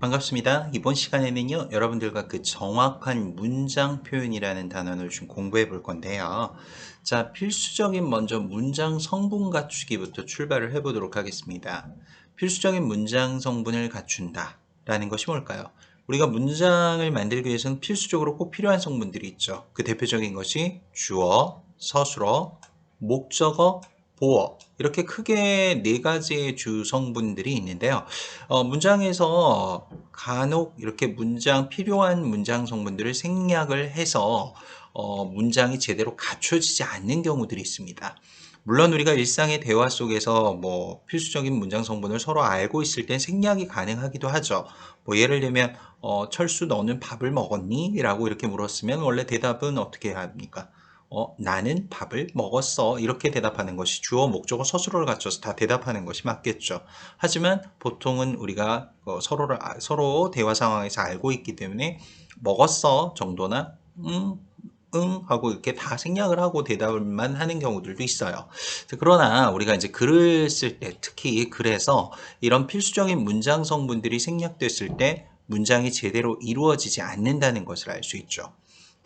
반갑습니다. 이번 시간에는요, 여러분들과 그 정확한 문장 표현이라는 단어를 좀 공부해 볼 건데요. 자, 필수적인 먼저 문장 성분 갖추기부터 출발을 해 보도록 하겠습니다. 필수적인 문장 성분을 갖춘다. 라는 것이 뭘까요? 우리가 문장을 만들기 위해서는 필수적으로 꼭 필요한 성분들이 있죠. 그 대표적인 것이 주어, 서술어, 목적어, 보어 이렇게 크게 네 가지의 주 성분들이 있는데요. 어, 문장에서 간혹 이렇게 문장 필요한 문장 성분들을 생략을 해서 어, 문장이 제대로 갖춰지지 않는 경우들이 있습니다. 물론 우리가 일상의 대화 속에서 뭐 필수적인 문장 성분을 서로 알고 있을 땐 생략이 가능하기도 하죠. 뭐 예를 들면 어, 철수 너는 밥을 먹었니? 라고 이렇게 물었으면 원래 대답은 어떻게 합니까? 어, 나는 밥을 먹었어. 이렇게 대답하는 것이 주어, 목적어, 서술어를 갖춰서 다 대답하는 것이 맞겠죠. 하지만 보통은 우리가 어, 서로를, 아, 서로 대화 상황에서 알고 있기 때문에 먹었어 정도나, 음, 응 하고 이렇게 다 생략을 하고 대답만 하는 경우들도 있어요. 그러나 우리가 이제 글을 쓸 때 특히 글에서 이런 필수적인 문장 성분들이 생략됐을 때 문장이 제대로 이루어지지 않는다는 것을 알 수 있죠.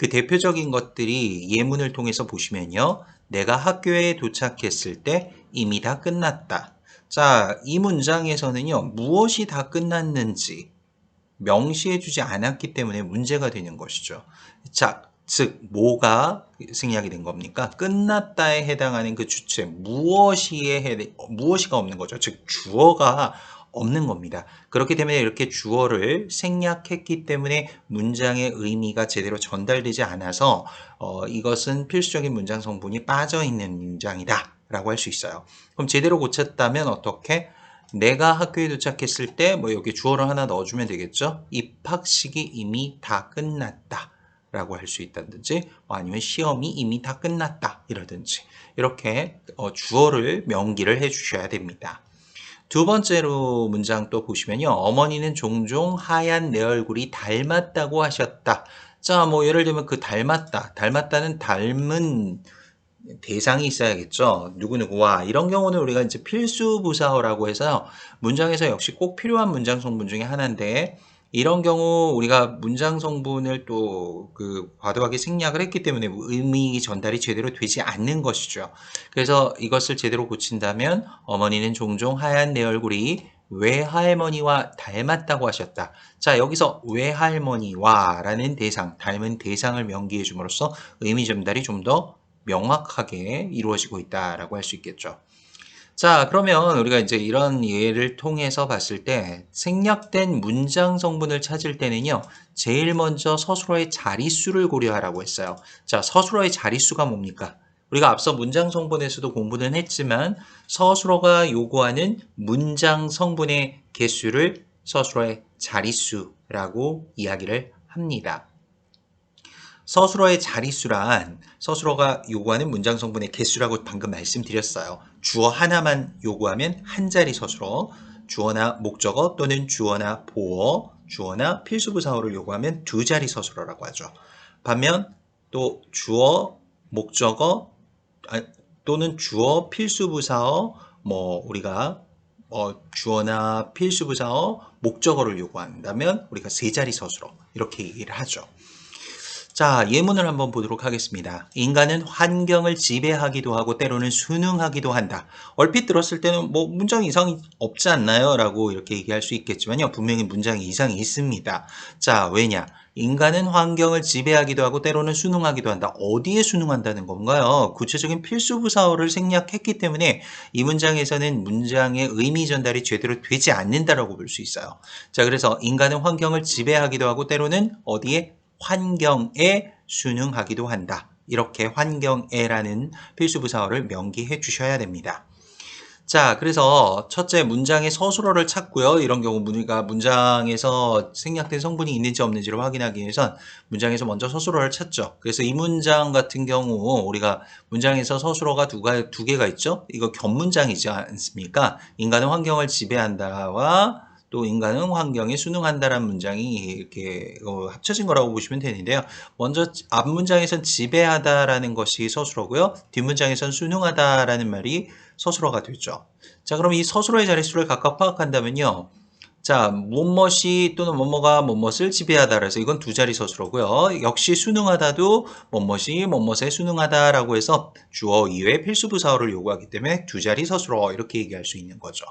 그 대표적인 것들이 예문을 통해서 보시면요. 내가 학교에 도착했을 때 이미 다 끝났다. 자, 이 문장에서는요. 무엇이 다 끝났는지 명시해 주지 않았기 때문에 문제가 되는 것이죠. 자, 즉 뭐가 생략이 된 겁니까? 끝났다에 해당하는 그 주체 무엇이에 해 무엇이가 없는 거죠. 즉 주어가 없는 겁니다. 그렇기 때문에 이렇게 주어를 생략했기 때문에 문장의 의미가 제대로 전달되지 않아서 어, 이것은 필수적인 문장 성분이 빠져 있는 문장이다 라고 할 수 있어요. 그럼 제대로 고쳤다면 어떻게? 내가 학교에 도착했을 때 뭐 여기 주어를 하나 넣어주면 되겠죠. 입학식이 이미 다 끝났다. 라고 할 수 있다든지 뭐 아니면 시험이 이미 다 끝났다 이러든지 이렇게 어, 주어를 명기를 해 주셔야 됩니다. 두 번째로 문장 또 보시면요. 어머니는 종종 하얀 내 얼굴이 닮았다고 하셨다. 자, 뭐 예를 들면 그 닮았다. 닮았다는 닮은 대상이 있어야겠죠. 누구누구와 이런 경우는 우리가 이제 필수 부사어라고 해서 문장에서 역시 꼭 필요한 문장 성분 중에 하나인데 이런 경우 우리가 문장 성분을 또 그 과도하게 생략을 했기 때문에 의미 전달이 제대로 되지 않는 것이죠. 그래서 이것을 제대로 고친다면 어머니는 종종 하얀 내 얼굴이 외할머니와 닮았다고 하셨다. 자, 여기서 외할머니와 라는 대상, 닮은 대상을 명기해 줌으로써 의미 전달이 좀 더 명확하게 이루어지고 있다라고 할 수 있겠죠. 자, 그러면 우리가 이제 이런 예를 통해서 봤을 때 생략된 문장 성분을 찾을 때는요. 제일 먼저 서술어의 자릿수를 고려하라고 했어요. 자, 서술어의 자릿수가 뭡니까? 우리가 앞서 문장 성분에서도 공부는 했지만 서술어가 요구하는 문장 성분의 개수를 서술어의 자릿수라고 이야기를 합니다. 서술어의 자릿수란 서술어가 요구하는 문장 성분의 개수라고 방금 말씀드렸어요. 주어 하나만 요구하면 한 자리 서술어, 주어나 목적어 또는 주어나 보어, 주어나 필수부사어를 요구하면 두 자리 서술어라고 하죠. 반면 또 주어, 목적어 또는 주어, 필수부사어, 뭐 우리가 어, 주어나 필수부사어, 목적어를 요구한다면 우리가 세 자리 서술어 이렇게 얘기를 하죠. 자, 예문을 한번 보도록 하겠습니다. 인간은 환경을 지배하기도 하고 때로는 순응하기도 한다. 얼핏 들었을 때는 뭐 문장 이상이 없지 않나요? 라고 이렇게 얘기할 수 있겠지만요. 분명히 문장에 이상이 있습니다. 자, 왜냐? 인간은 환경을 지배하기도 하고 때로는 순응하기도 한다. 어디에 순응한다는 건가요? 구체적인 필수 부사어를 생략했기 때문에 이 문장에서는 문장의 의미 전달이 제대로 되지 않는다라고 볼 수 있어요. 자, 그래서 인간은 환경을 지배하기도 하고 때로는 어디에 환경에 순응하기도 한다. 이렇게 환경에라는 필수부사어를 명기해 주셔야 됩니다. 자, 그래서 첫째 문장의 서술어를 찾고요. 이런 경우 문장에서 생략된 성분이 있는지 없는지를 확인하기 위해선 문장에서 먼저 서술어를 찾죠. 그래서 이 문장 같은 경우 우리가 문장에서 서술어가 두, 가, 두 개가 있죠. 이거 견문장이지 않습니까? 인간은 환경을 지배한다와 또 인간은 환경에 순응한다라는 문장이 이렇게 어, 합쳐진 거라고 보시면 되는데요. 먼저 앞 문장에선 지배하다라는 것이 서술어고요. 뒷 문장에선 순응하다라는 말이 서술어가 되죠. 자, 그럼 이 서술어의 자릿수를 각각 파악한다면요. 자, 뭐뭇이 또는 뭐뭐가 뭐뭇을 지배하다. 그래서 이건 두 자리 서술어고요. 역시 수능하다도 뭐뭇이 뭐뭇에 수능하다라고 해서 주어 이외에 필수 부사어를 요구하기 때문에 두 자리 서술어 이렇게 얘기할 수 있는 거죠.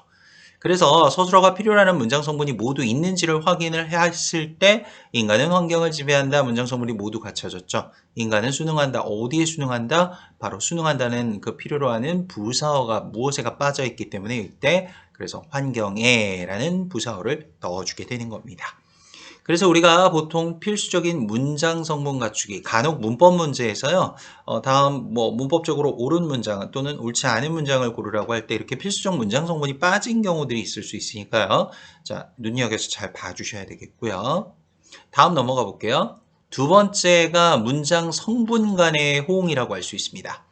그래서 서술어가 필요로 하는 문장 성분이 모두 있는지를 확인을 했을 때 인간은 환경을 지배한다. 문장 성분이 모두 갖춰졌죠. 인간은 수능한다. 어디에 수능한다? 바로 수능한다는 그 필요로 하는 부사어가 무엇에가 빠져 있기 때문에 이때 그래서 환경에라는 부사어를 넣어주게 되는 겁니다. 그래서 우리가 보통 필수적인 문장 성분 갖추기, 간혹 문법 문제에서요, 어, 다음 뭐 문법적으로 옳은 문장 또는 옳지 않은 문장을 고르라고 할 때 이렇게 필수적 문장 성분이 빠진 경우들이 있을 수 있으니까요. 자, 눈여겨서 잘 봐주셔야 되겠고요. 다음 넘어가 볼게요. 두 번째가 문장 성분 간의 호응이라고 할 수 있습니다.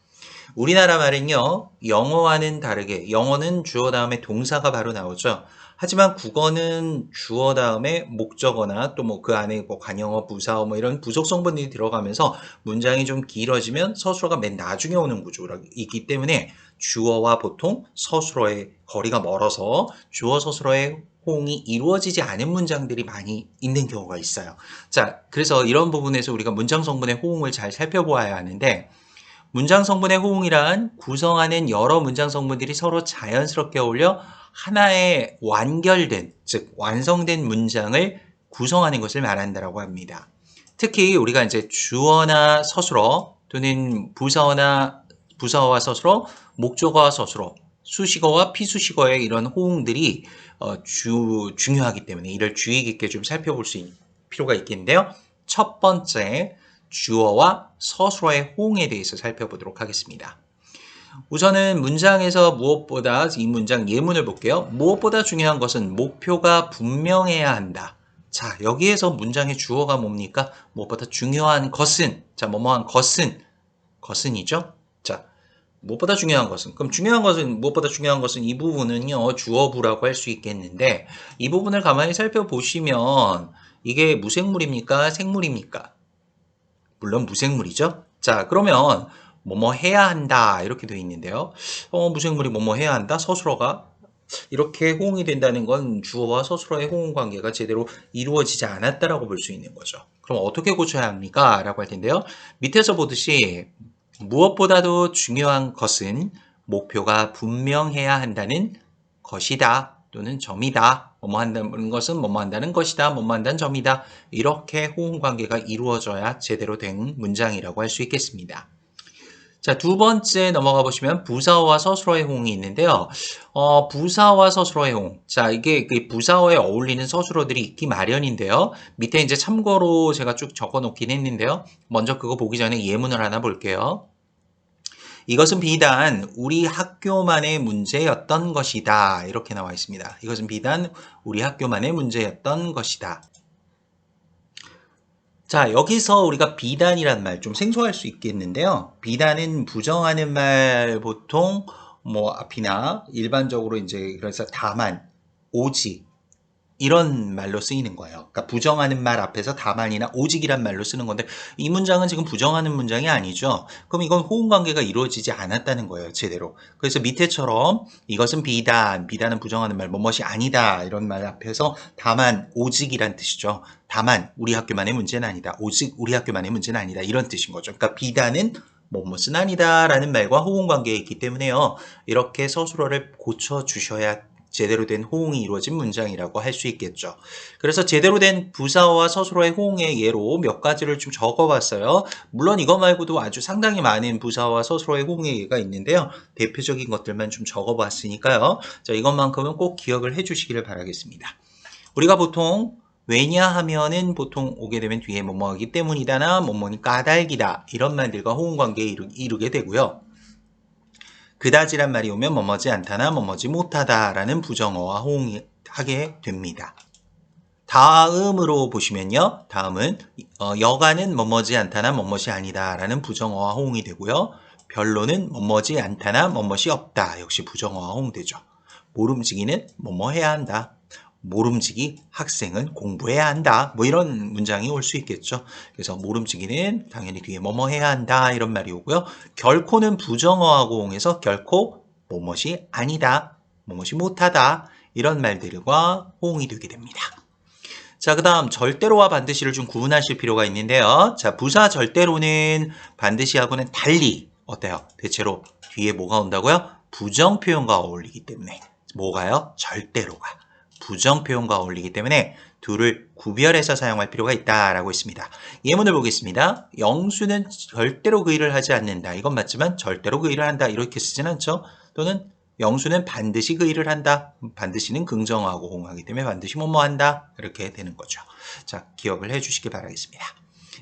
우리나라 말은요, 영어와는 다르게, 영어는 주어 다음에 동사가 바로 나오죠. 하지만 국어는 주어 다음에 목적어나 또 뭐 그 안에 뭐 관형어, 부사어 뭐 이런 부속 성분들이 들어가면서 문장이 좀 길어지면 서술어가 맨 나중에 오는 구조이기 때문에 주어와 보통 서술어의 거리가 멀어서 주어 서술어의 호응이 이루어지지 않은 문장들이 많이 있는 경우가 있어요. 자, 그래서 이런 부분에서 우리가 문장 성분의 호응을 잘 살펴보아야 하는데 문장 성분의 호응이란 구성하는 여러 문장 성분들이 서로 자연스럽게 어울려 하나의 완결된, 즉 완성된 문장을 구성하는 것을 말한다라고 합니다. 특히 우리가 이제 주어나 서술어 또는 부사어나 부사어와 서술어, 목적어와 서술어, 수식어와 피수식어의 이런 호응들이 어, 주, 중요하기 때문에 이를 주의 깊게 좀 살펴볼 수 있는 필요가 있겠는데요. 첫 번째, 주어와 서술어의 호응에 대해서 살펴보도록 하겠습니다. 우선은 문장에서 무엇보다 이 문장 예문을 볼게요. 무엇보다 중요한 것은 목표가 분명해야 한다. 자, 여기에서 문장의 주어가 뭡니까? 무엇보다 중요한 것은 자, 뭐뭐한 것은 것은이죠. 자, 무엇보다 중요한 것은 그럼 중요한 것은 무엇보다 중요한 것은 이 부분은요 주어부라고 할 수 있겠는데 이 부분을 가만히 살펴보시면 이게 무생물입니까 생물입니까 물론 무생물이죠 자 그러면 뭐뭐 해야 한다 이렇게 되어 있는데요. 어, 무생물이 뭐뭐 해야 한다 서술어가 이렇게 호응이 된다는 건 주어와 서술어의 호응 관계가 제대로 이루어지지 않았다라고 볼 수 있는 거죠. 그럼 어떻게 고쳐야 합니까? 라고 할 텐데요. 밑에서 보듯이 무엇보다도 중요한 것은 목표가 분명해야 한다는 것이다 또는 점이다. 뭐뭐 한다는 것은 뭐뭐 한다는 것이다. 뭐뭐 한다는 점이다. 이렇게 호응 관계가 이루어져야 제대로 된 문장이라고 할 수 있겠습니다. 자, 두 번째 넘어가 보시면 부사어와 서술어의 호응이 있는데요. 어, 부사어와 서술어의 호응. 자, 이게 그 부사어에 어울리는 서술어들이 있기 마련인데요. 밑에 이제 참고로 제가 쭉 적어 놓긴 했는데요. 먼저 그거 보기 전에 예문을 하나 볼게요. 이것은 비단 우리 학교만의 문제였던 것이다. 이렇게 나와 있습니다. 이것은 비단 우리 학교만의 문제였던 것이다. 자, 여기서 우리가 비단이란 말 좀 생소할 수 있겠는데요. 비단은 부정하는 말 보통 뭐 앞이나 일반적으로 이제 그래서 다만, 오직 이런 말로 쓰이는 거예요. 그러니까 부정하는 말 앞에서 다만이나 오직이란 말로 쓰는 건데 이 문장은 지금 부정하는 문장이 아니죠. 그럼 이건 호응 관계가 이루어지지 않았다는 거예요. 제대로. 그래서 밑에처럼 이것은 비단, 비단은 부정하는 말, 뭐뭇이 아니다 이런 말 앞에서 다만 오직이란 뜻이죠. 다만 우리 학교만의 문제는 아니다. 오직 우리 학교만의 문제는 아니다. 이런 뜻인 거죠. 그러니까 비단은 뭐뭇은 아니다라는 말과 호응 관계에 있기 때문에요. 이렇게 서술어를 고쳐 주셔야 제대로 된 호응이 이루어진 문장이라고 할 수 있겠죠. 그래서 제대로 된 부사어와 서술어의 호응의 예로 몇 가지를 좀 적어봤어요. 물론 이거 말고도 아주 상당히 많은 부사어와 서술어의 호응의 예가 있는데요. 대표적인 것들만 좀 적어봤으니까요. 자, 이것만큼은 꼭 기억을 해주시기를 바라겠습니다. 우리가 보통 왜냐하면은 보통 오게 되면 뒤에 뭐뭐하기 때문이다나 뭐뭐니 까닭이다 이런 말들과 호응 관계에 이루, 이루게 되고요. 그다지란 말이 오면 뭐뭐지 않다나 뭐뭐지 못하다라는 부정어와 호응하게 됩니다. 다음으로 보시면요. 다음은 어, 여가는 뭐뭐지 않다나 뭐뭐시 아니다라는 부정어와 호응이 되고요. 별로는 뭐뭐지 않다나 뭐뭐시 없다. 역시 부정어와 호응되죠. 모름지기는 뭐뭐 해야 한다. 모름지기 학생은 공부해야 한다. 뭐 이런 문장이 올 수 있겠죠. 그래서 모름지기는 당연히 뒤에 뭐뭐 해야 한다 이런 말이 오고요. 결코는 부정어하고 옹해서 결코 뭐뭇이 아니다. 뭐뭇이 못하다. 이런 말들과 호응이 되게 됩니다. 자, 그 다음 절대로와 반드시를 좀 구분하실 필요가 있는데요. 자, 부사 절대로는 반드시하고는 달리 어때요? 대체로 뒤에 뭐가 온다고요? 부정 표현과 어울리기 때문에 뭐가요? 절대로가 부정 표현과 어울리기 때문에 둘을 구별해서 사용할 필요가 있다라고 했습니다. 예문을 보겠습니다. 영수는 절대로 그 일을 하지 않는다. 이건 맞지만 절대로 그 일을 한다. 이렇게 쓰진 않죠. 또는 영수는 반드시 그 일을 한다. 반드시는 긍정하고 공하기 때문에 반드시 뭐뭐 한다. 이렇게 되는 거죠. 자, 기억을 해 주시기 바라겠습니다.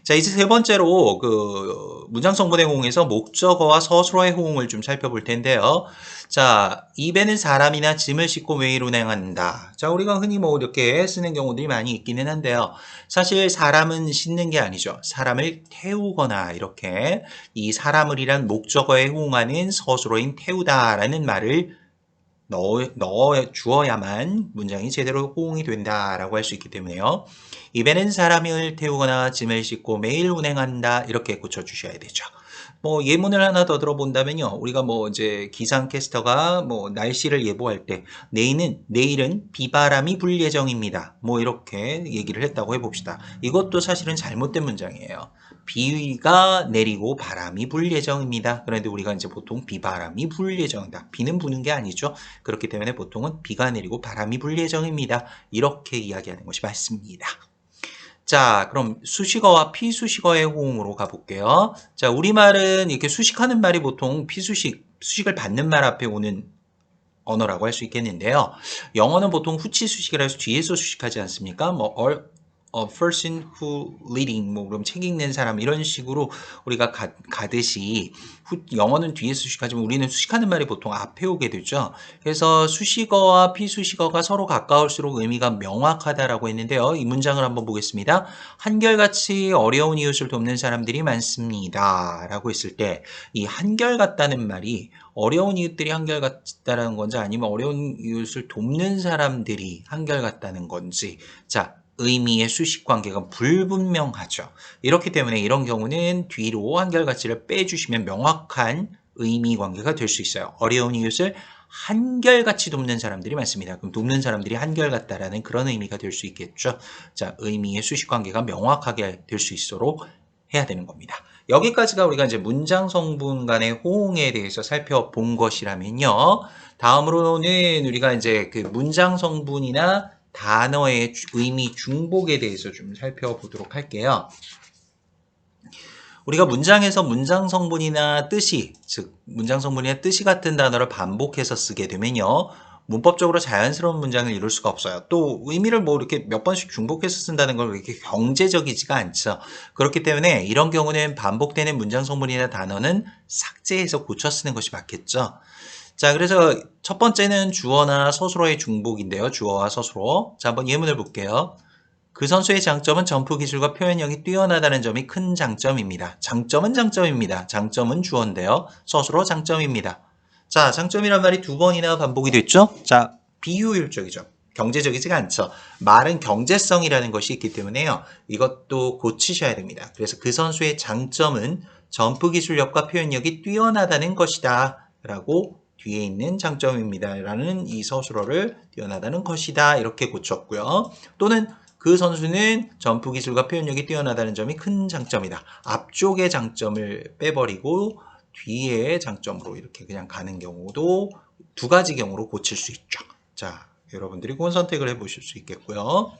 자, 이제 세 번째로 그 문장 성분의 호응에서 목적어와 서술어의 호응을 좀 살펴볼 텐데요. 자, 입에는 사람이나 짐을 싣고 매일 운행한다. 자, 우리가 흔히 뭐 이렇게 쓰는 경우들이 많이 있기는 한데요. 사실 사람은 싣는 게 아니죠. 사람을 태우거나 이렇게 이 사람을이란 목적어에 호응하는 서술어인 태우다라는 말을 넣어, 넣어 주어야만 문장이 제대로 호응이 된다라고 할 수 있기 때문에요. 입에는 사람을 태우거나 짐을 싣고 매일 운행한다 이렇게 고쳐주셔야 되죠. 뭐 예문을 하나 더 들어본다면요. 우리가 뭐 이제 기상캐스터가 뭐 날씨를 예보할 때 내일은 내일은 비바람이 불 예정입니다. 뭐 이렇게 얘기를 했다고 해봅시다. 이것도 사실은 잘못된 문장이에요. 비가 내리고 바람이 불 예정입니다. 그런데 우리가 이제 보통 비바람이 불 예정이다. 비는 부는 게 아니죠. 그렇기 때문에 보통은 비가 내리고 바람이 불 예정입니다. 이렇게 이야기하는 것이 맞습니다. 자, 그럼 수식어와 피수식어의 호응으로 가볼게요. 자, 우리말은 이렇게 수식하는 말이 보통 피수식, 수식을 받는 말 앞에 오는 언어라고 할 수 있겠는데요. 영어는 보통 후치 수식이라 해서 뒤에서 수식하지 않습니까? 뭐, or, a person who leading 뭐 그럼 책 읽는 사람 이런 식으로 우리가 가, 가듯이 후, 영어는 뒤에서 수식하지만 우리는 수식하는 말이 보통 앞에 오게 되죠. 그래서 수식어와 피수식어가 서로 가까울수록 의미가 명확하다라고 했는데요. 이 문장을 한번 보겠습니다. 한결같이 어려운 이웃을 돕는 사람들이 많습니다. 라고 했을 때 이 한결같다는 말이 어려운 이웃들이 한결같다는 건지 아니면 어려운 이웃을 돕는 사람들이 한결같다는 건지 자 의미의 수식 관계가 불분명하죠. 이렇기 때문에 이런 경우는 뒤로 한결같이를 빼주시면 명확한 의미 관계가 될 수 있어요. 어려운 이웃을 한결같이 돕는 사람들이 많습니다. 그럼 돕는 사람들이 한결같다라는 그런 의미가 될 수 있겠죠. 자, 의미의 수식 관계가 명확하게 될 수 있도록 해야 되는 겁니다. 여기까지가 우리가 이제 문장 성분 간의 호응에 대해서 살펴본 것이라면요. 다음으로는 우리가 이제 그 문장 성분이나 단어의 의미 중복에 대해서 좀 살펴보도록 할게요. 우리가 문장에서 문장 성분이나 뜻이, 즉 문장 성분이나 뜻이 같은 단어를 반복해서 쓰게 되면요. 문법적으로 자연스러운 문장을 이룰 수가 없어요. 또 의미를 뭐 이렇게 몇 번씩 중복해서 쓴다는 건 그렇게 경제적이지가 않죠. 그렇기 때문에 이런 경우는 반복되는 문장 성분이나 단어는 삭제해서 고쳐 쓰는 것이 맞겠죠. 자, 그래서 첫 번째는 주어나 서술어의 중복인데요. 주어와 서술어. 자, 한번 예문을 볼게요. 그 선수의 장점은 점프 기술과 표현력이 뛰어나다는 점이 큰 장점입니다. 장점은 장점입니다. 장점은 주어인데요. 서술어 장점입니다. 자, 장점이란 말이 두 번이나 반복이 됐죠? 자, 비효율적이죠. 경제적이지가 않죠. 말은 경제성이라는 것이 있기 때문에요. 이것도 고치셔야 됩니다. 그래서 그 선수의 장점은 점프 기술력과 표현력이 뛰어나다는 것이다. 라고 뒤에 있는 장점입니다. 라는 이 서술어를 뛰어나다는 것이다. 이렇게 고쳤고요. 또는 그 선수는 점프 기술과 표현력이 뛰어나다는 점이 큰 장점이다. 앞쪽의 장점을 빼버리고 뒤에 장점으로 이렇게 그냥 가는 경우도 두 가지 경우로 고칠 수 있죠. 자, 여러분들이 그건 선택을 해 보실 수 있겠고요.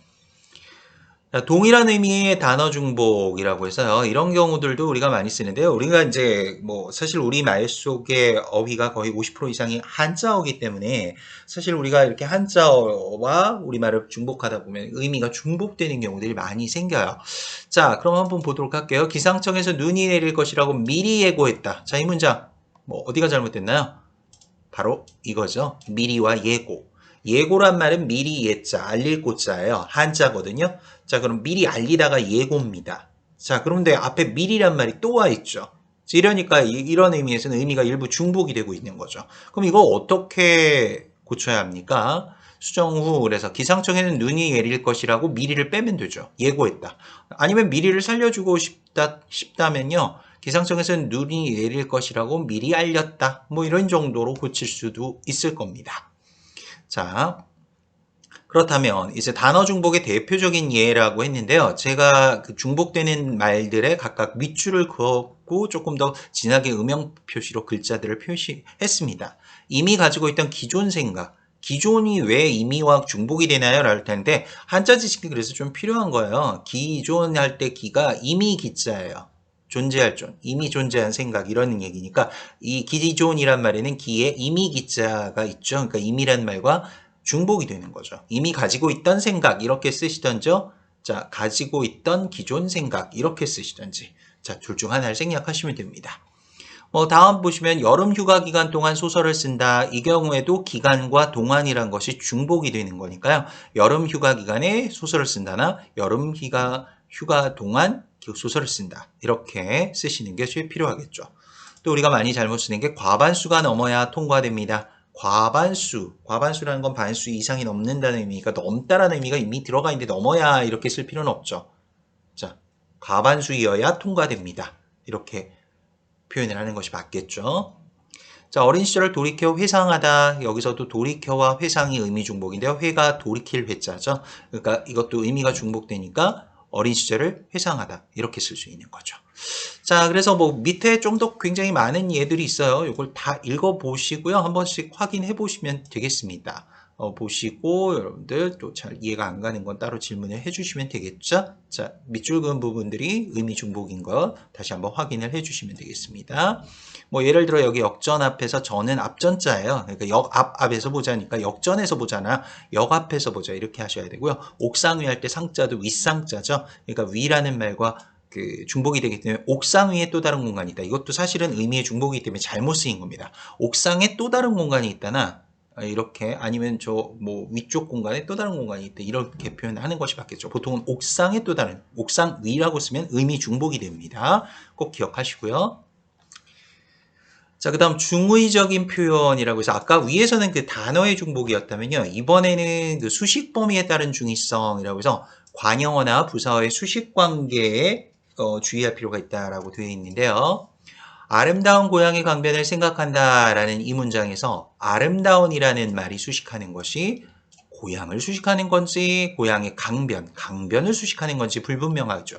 동일한 의미의 단어 중복이라고 해서요. 이런 경우들도 우리가 많이 쓰는데요. 우리가 이제 뭐 사실 우리 말 속의 어휘가 거의 50% 이상이 한자어기 때문에 사실 우리가 이렇게 한자어와 우리말을 중복하다 보면 의미가 중복되는 경우들이 많이 생겨요. 자, 그럼 한번 보도록 할게요. 기상청에서 눈이 내릴 것이라고 미리 예고했다. 자, 이 문장 뭐 어디가 잘못됐나요? 바로 이거죠. 미리와 예고. 예고란 말은 미리 예자, 알릴 고자예요. 한자거든요. 자, 그럼 미리 알리다가 예고입니다. 자, 그런데 앞에 미리란 말이 또 와 있죠. 이러니까 이런 의미에서는 의미가 일부 중복이 되고 있는 거죠. 그럼 이거 어떻게 고쳐야 합니까? 수정 후 그래서 기상청에는 눈이 내릴 것이라고 미리를 빼면 되죠. 예고했다. 아니면 미리를 살려주고 싶다 싶다면요. 기상청에서는 눈이 내릴 것이라고 미리 알렸다. 뭐 이런 정도로 고칠 수도 있을 겁니다. 자, 그렇다면 이제 단어 중복의 대표적인 예라고 했는데요. 제가 그 중복되는 말들에 각각 밑줄을 그었고 조금 더 진하게 음영 표시로 글자들을 표시했습니다. 이미 가지고 있던 기존 생각, 기존이 왜 임의와 중복이 되나요? 라할 텐데 한자 지식이 그래서 좀 필요한 거예요. 기존 할 때 기가 이미 기자예요. 존재할 존, 이미 존재한 생각 이런 얘기니까 이 기존이란 말에는 기에 이미 기자가 있죠. 그러니까 이미란 말과 중복이 되는 거죠. 이미 가지고 있던 생각 이렇게 쓰시던죠. 자, 가지고 있던 기존 생각 이렇게 쓰시던지. 자, 둘 중 하나를 생략하시면 됩니다. 뭐 다음 보시면 여름 휴가 기간 동안 소설을 쓴다. 이 경우에도 기간과 동안이란 것이 중복이 되는 거니까요. 여름 휴가 기간에 소설을 쓴다나 여름 휴가 휴가 동안 소설을 쓴다. 이렇게 쓰시는 게 제일 필요하겠죠. 또 우리가 많이 잘못 쓰는 게 과반수가 넘어야 통과됩니다. 과반수, 과반수라는 건 반수 이상이 넘는다는 의미니까 넘다라는 의미가 이미 들어가 있는데 넘어야 이렇게 쓸 필요는 없죠. 자, 과반수이어야 통과됩니다. 이렇게 표현을 하는 것이 맞겠죠. 자, 어린 시절을 돌이켜 회상하다. 여기서도 돌이켜와 회상이 의미 중복인데요. 회가 돌이킬 회자죠. 그러니까 이것도 의미가 중복되니까 어린 시절을 회상하다. 이렇게 쓸 수 있는 거죠. 자, 그래서 뭐 밑에 좀 더 굉장히 많은 예들이 있어요. 이걸 다 읽어 보시고요. 한 번씩 확인해 보시면 되겠습니다. 어, 보시고 여러분들 또 잘 이해가 안 가는 건 따로 질문을 해주시면 되겠죠. 자, 밑줄 그은 부분들이 의미 중복인 거 다시 한번 확인을 해주시면 되겠습니다. 뭐 예를 들어 여기 역전 앞에서 저는 앞전자예요. 그러니까 역 앞 앞에서 보자니까 역전에서 보잖아. 역 앞에서 보자 이렇게 하셔야 되고요. 옥상 위 할 때 상자도 윗상자죠. 그러니까 위라는 말과 그 중복이 되기 때문에 옥상 위에 또 다른 공간이 있다. 이것도 사실은 의미의 중복이기 때문에 잘못 쓰인 겁니다. 옥상에 또 다른 공간이 있다나 아, 이렇게 아니면 저 뭐 위쪽 공간에 또 다른 공간이 있다 이렇게 표현하는 것이 맞겠죠. 보통은 옥상에 또 다른 옥상 위라고 쓰면 의미 중복이 됩니다. 꼭 기억하시고요. 자, 그 다음 중의적인 표현이라고 해서 아까 위에서는 그 단어의 중복이었다면요. 이번에는 그 수식 범위에 따른 중의성이라고 해서 관형어나 부사어의 수식 관계에 어, 주의할 필요가 있다라고 되어 있는데요. 아름다운 고향의 강변을 생각한다 라는 이 문장에서 아름다운이라는 말이 수식하는 것이 고향을 수식하는 건지 고향의 강변, 강변을 수식하는 건지 불분명하죠.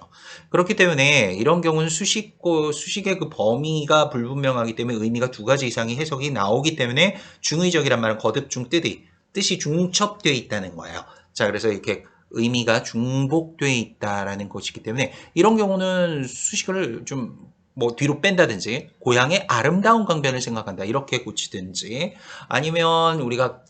그렇기 때문에 이런 경우는 수식고 수식의 그 범위가 불분명하기 때문에 의미가 두 가지 이상의 해석이 나오기 때문에 중의적이란 말은 거듭 중 뜻이 뜻이 중첩되어 있다는 거예요. 자, 그래서 이렇게 의미가 중복되어 있다라는 것이기 때문에 이런 경우는 수식을 좀 뭐 뒤로 뺀다든지 고향의 아름다운 강변을 생각한다 이렇게 고치든지 아니면 우리가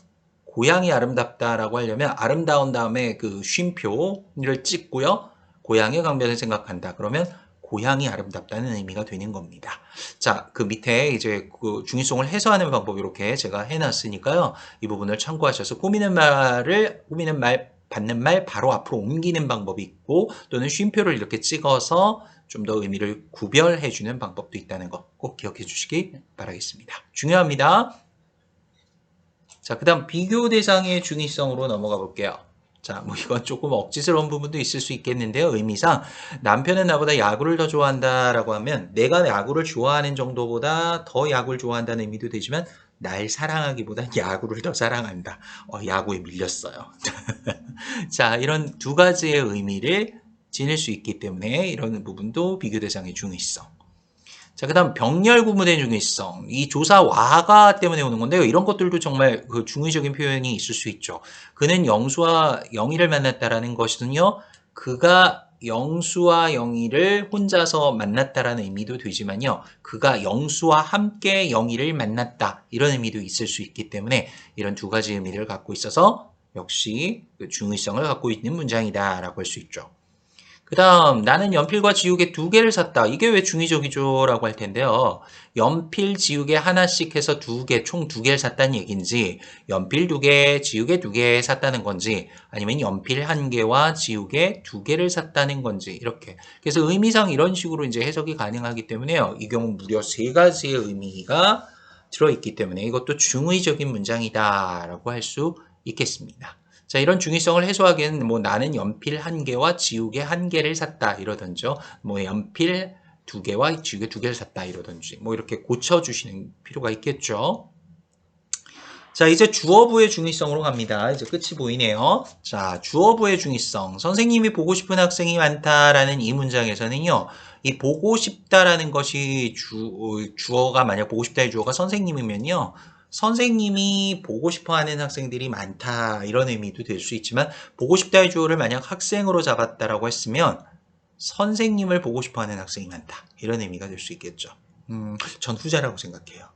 고향이 아름답다라고 하려면 아름다운 다음에 그 쉼표를 찍고요 고향의 강변을 생각한다 그러면 고향이 아름답다는 의미가 되는 겁니다. 자, 그 밑에 이제 그 중의성을 해소하는 방법 이렇게 제가 해놨으니까요. 이 부분을 참고하셔서 꾸미는 말을 꾸미는 말 받는 말 바로 앞으로 옮기는 방법이 있고 또는 쉼표를 이렇게 찍어서 좀 더 의미를 구별해 주는 방법도 있다는 거 꼭 기억해 주시기 바라겠습니다. 중요합니다. 자, 그 다음 비교 대상의 중의성으로 넘어가 볼게요. 자, 뭐 이건 조금 억지스러운 부분도 있을 수 있겠는데요. 의미상 남편은 나보다 야구를 더 좋아한다라고 하면 내가 야구를 좋아하는 정도보다 더 야구를 좋아한다는 의미도 되지만 날 사랑하기보다 야구를 더 사랑한다. 어, 야구에 밀렸어요. 자, 이런 두 가지의 의미를 지닐 수 있기 때문에 이런 부분도 비교 대상의 중의성. 자, 그 다음 병렬 구문의 중의성. 이 조사 와가 때문에 오는 건데요. 이런 것들도 정말 그 중의적인 표현이 있을 수 있죠. 그는 영수와 영희를 만났다라는 것은요. 그가 영수와 영희를 혼자서 만났다라는 의미도 되지만요. 그가 영수와 함께 영희를 만났다. 이런 의미도 있을 수 있기 때문에 이런 두 가지 의미를 갖고 있어서 역시 그 중의성을 갖고 있는 문장이다라고 할 수 있죠. 그 다음 나는 연필과 지우개 두 개를 샀다. 이게 왜 중의적이죠? 라고 할 텐데요. 연필, 지우개 하나씩 해서 두 개, 총 두 개를 샀다는 얘기인지 연필 두 개, 지우개 두 개 샀다는 건지 아니면 연필 한 개와 지우개 두 개를 샀다는 건지 이렇게 그래서 의미상 이런 식으로 이제 해석이 가능하기 때문에요. 이 경우 무려 세 가지의 의미가 들어있기 때문에 이것도 중의적인 문장이다 라고 할 수 있겠습니다. 자, 이런 중의성을 해소하기에는 뭐 나는 연필 한 개와 지우개 한 개를 샀다 이러던죠. 뭐 연필 두 개와 지우개 두 개를 샀다 이러던지 뭐 이렇게 고쳐주시는 필요가 있겠죠. 자, 이제 주어부의 중의성으로 갑니다. 이제 끝이 보이네요. 자, 주어부의 중의성. 선생님이 보고 싶은 학생이 많다라는 이 문장에서는요. 이 보고 싶다라는 것이 주, 주어가 만약 보고 싶다의 주어가 선생님이면요. 선생님이 보고 싶어 하는 학생들이 많다. 이런 의미도 될 수 있지만 보고 싶다의 주어를 만약 학생으로 잡았다라고 했으면 선생님을 보고 싶어 하는 학생이 많다. 이런 의미가 될 수 있겠죠. 음, 전 후자라고 생각해요.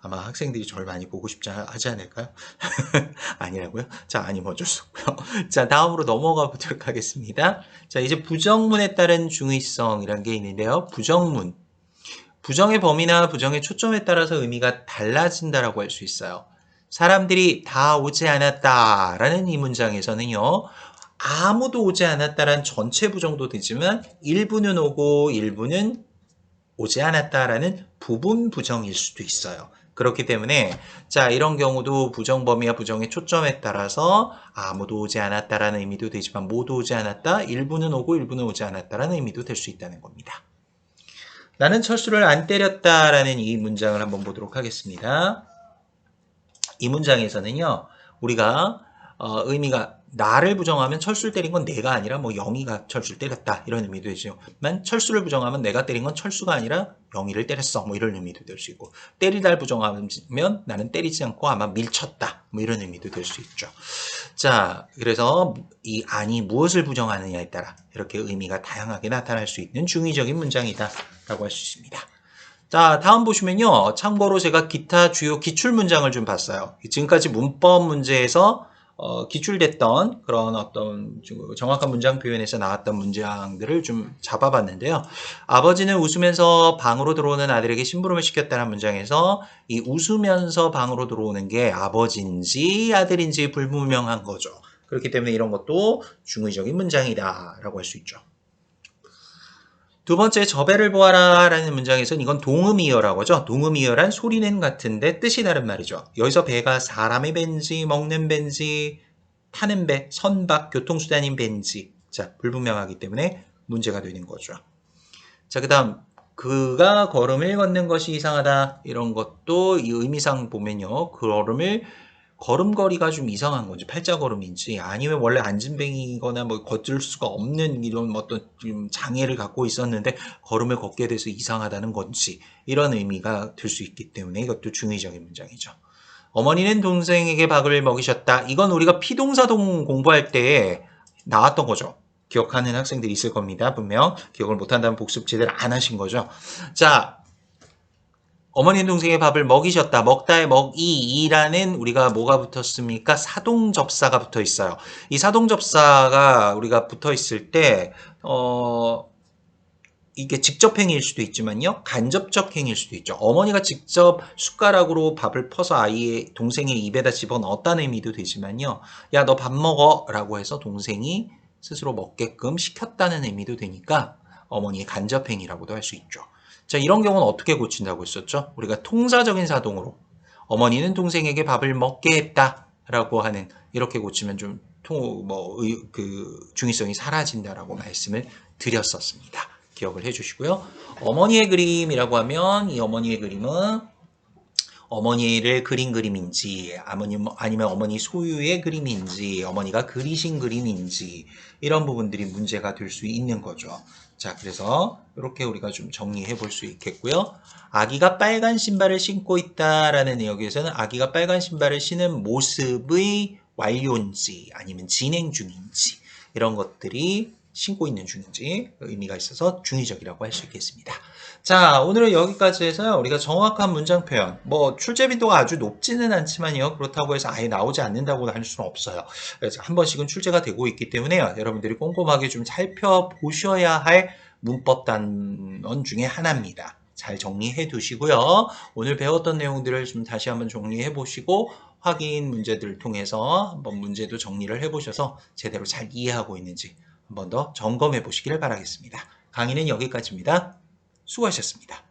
아마 학생들이 저를 많이 보고 싶지 하지 않을까요? 아니라고요? 자, 아니면 어쩔 수 없고요. 자, 다음으로 넘어가 보도록 하겠습니다. 자, 이제 부정문에 따른 중의성이라는 게 있는데요. 부정문. 부정의 범위나 부정의 초점에 따라서 의미가 달라진다라고 할 수 있어요. 사람들이 다 오지 않았다라는 이 문장에서는요. 아무도 오지 않았다라는 전체 부정도 되지만 일부는 오고 일부는 오지 않았다라는 부분 부정일 수도 있어요. 그렇기 때문에 자 이런 경우도 부정 범위와 부정의 초점에 따라서 아무도 오지 않았다라는 의미도 되지만 모두 오지 않았다 일부는 오고 일부는 오지 않았다라는 의미도 될 수 있다는 겁니다. 나는 철수를 안 때렸다라는 이 문장을 한번 보도록 하겠습니다. 이 문장에서는요 우리가 어, 의미가 나를 부정하면 철수를 때린 건 내가 아니라 뭐 영희가 철수를 때렸다 이런 의미도 되죠. 만 철수를 부정하면 내가 때린 건 철수가 아니라 영희를 때렸어 뭐 이런 의미도 될 수 있고 때리다를 부정하면 나는 때리지 않고 아마 밀쳤다 뭐 이런 의미도 될 수 있죠. 자 그래서 이 아니 무엇을 부정하느냐에 따라 이렇게 의미가 다양하게 나타날 수 있는 중의적인 문장이다 라고 할 수 있습니다. 자, 다음 보시면요. 참고로 제가 기타 주요 기출 문장을 좀 봤어요. 지금까지 문법 문제에서 어, 기출됐던 그런 어떤 정확한 문장 표현에서 나왔던 문장들을 좀 잡아봤는데요. 아버지는 웃으면서 방으로 들어오는 아들에게 심부름을 시켰다는 문장에서 이 웃으면서 방으로 들어오는 게 아버지인지 아들인지 불분명한 거죠. 그렇기 때문에 이런 것도 중의적인 문장이다라고 할 수 있죠. 두 번째 저배를 보아라 라는 문장에서는 이건 동음이어라고 하죠. 동음이어란 소리는 같은데 뜻이 다른 말이죠. 여기서 배가 사람의 벤지, 먹는 벤지, 타는 배, 선박, 교통수단인 벤지. 자, 불분명하기 때문에 문제가 되는 거죠. 자, 그 다음 그가 걸음을 걷는 것이 이상하다 이런 것도 이 의미상 보면요. 그 걸음을 걸음걸이가 좀 이상한 건지 팔자걸음인지 아니면 원래 안진뱅이거나 뭐 걷을 수가 없는 이런 어떤 좀 장애를 갖고 있었는데 걸음을 걷게 돼서 이상하다는 건지 이런 의미가 될수 있기 때문에 이것도 중의적인 문장이죠. 어머니는 동생에게 밥을 먹이셨다. 이건 우리가 피동사동 공부할 때 나왔던 거죠. 기억하는 학생들이 있을 겁니다. 분명 기억을 못한다면 복습 제대로 안 하신 거죠. 자, 어머니 동생의 밥을 먹이셨다. 먹다의 먹이 이라는 우리가 뭐가 붙었습니까? 사동접사가 붙어 있어요. 이 사동접사가 우리가 붙어 있을 때, 어, 이게 직접 행위일 수도 있지만요. 간접적 행위일 수도 있죠. 어머니가 직접 숟가락으로 밥을 퍼서 아이의 동생의 입에다 집어 넣었다는 의미도 되지만요. 야, 너 밥 먹어. 라고 해서 동생이 스스로 먹게끔 시켰다는 의미도 되니까 어머니의 간접 행위라고도 할 수 있죠. 자, 이런 경우는 어떻게 고친다고 했었죠? 우리가 통사적인 사동으로 어머니는 동생에게 밥을 먹게 했다라고 하는 이렇게 고치면 좀 뭐, 그, 중의성이 사라진다라고 말씀을 드렸었습니다. 기억을 해 주시고요. 어머니의 그림이라고 하면 이 어머니의 그림은 어머니를 그린 그림인지 아니면 어머니 소유의 그림인지 어머니가 그리신 그림인지 이런 부분들이 문제가 될 수 있는 거죠. 자, 그래서 이렇게 우리가 좀 정리해 볼 수 있겠고요. 아기가 빨간 신발을 신고 있다라는 여기에서는 아기가 빨간 신발을 신은 모습의 완료인지 아니면 진행 중인지 이런 것들이 신고 있는 중인지 의미가 있어서 중의적이라고 할 수 있겠습니다. 자, 오늘은 여기까지 해서요. 우리가 정확한 문장 표현, 뭐 출제 빈도가 아주 높지는 않지만요. 그렇다고 해서 아예 나오지 않는다고 할 수는 없어요. 그래서 한 번씩은 출제가 되고 있기 때문에요. 여러분들이 꼼꼼하게 좀 살펴보셔야 할 문법 단원 중에 하나입니다. 잘 정리해 두시고요. 오늘 배웠던 내용들을 좀 다시 한번 정리해 보시고 확인 문제들을 통해서 한번 문제도 정리를 해 보셔서 제대로 잘 이해하고 있는지 한번 더 점검해 보시기를 바라겠습니다. 강의는 여기까지입니다. 수고하셨습니다.